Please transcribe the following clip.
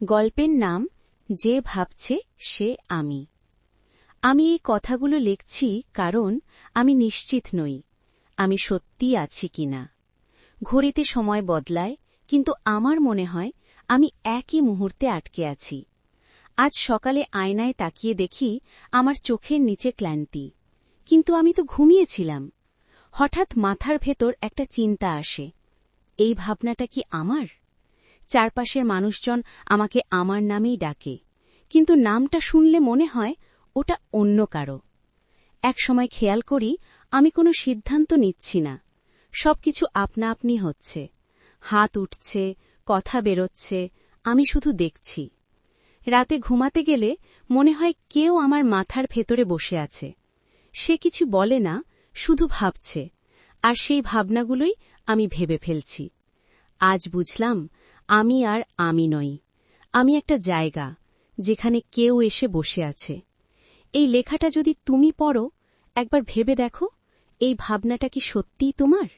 গল্পের নাম, যে ভাবছে, সে আমি। আমি এই কথাগুলো লিখছি কারণ আমি নিশ্চিত নই, আমি সত্যি আছি কিনা ঘড়িতে সময় বদলায়, কিন্তু আমার মনে হয় আমি একই মুহূর্তে আটকে আছি। আজ সকালে আয়নায় তাকিয়ে দেখি আমার চোখের নিচে ক্লান্তি, কিন্তু আমি তো ঘুমিয়েছিলাম। হঠাৎ মাথার ভেতর একটা চিন্তা আসে, এই ভাবনাটা কি আমার? চারপাশের মানুষজন আমাকে আমার নামেই ডাকে। কিন্তু নামটা শুনলে মনে হয় ওটা অন্য কারও। একসময় খেয়াল করি আমি কোনো সিদ্ধান্ত নিচ্ছি না। সবকিছু আপনা আপনি হচ্ছে। হাত উঠছে, কথা বেরোচ্ছে, আমি শুধু দেখছি। রাতে ঘুমাতে গেলে মনে হয় কেউ আমার মাথার ভেতরে বসে আছে। সে কিছু বলে না, শুধু ভাবছে। আর সেই ভাবনাগুলোই আমি ভেবে ফেলছি। আজ বুঝলাম আমি আর আমি নই। আমি একটা জায়গা, যেখানে কেউ এসে বসে আছে। এই লেখাটা যদি তুমি পড়ো, একবার ভেবে দেখো, এই ভাবনাটা কি সত্যিই তোমার?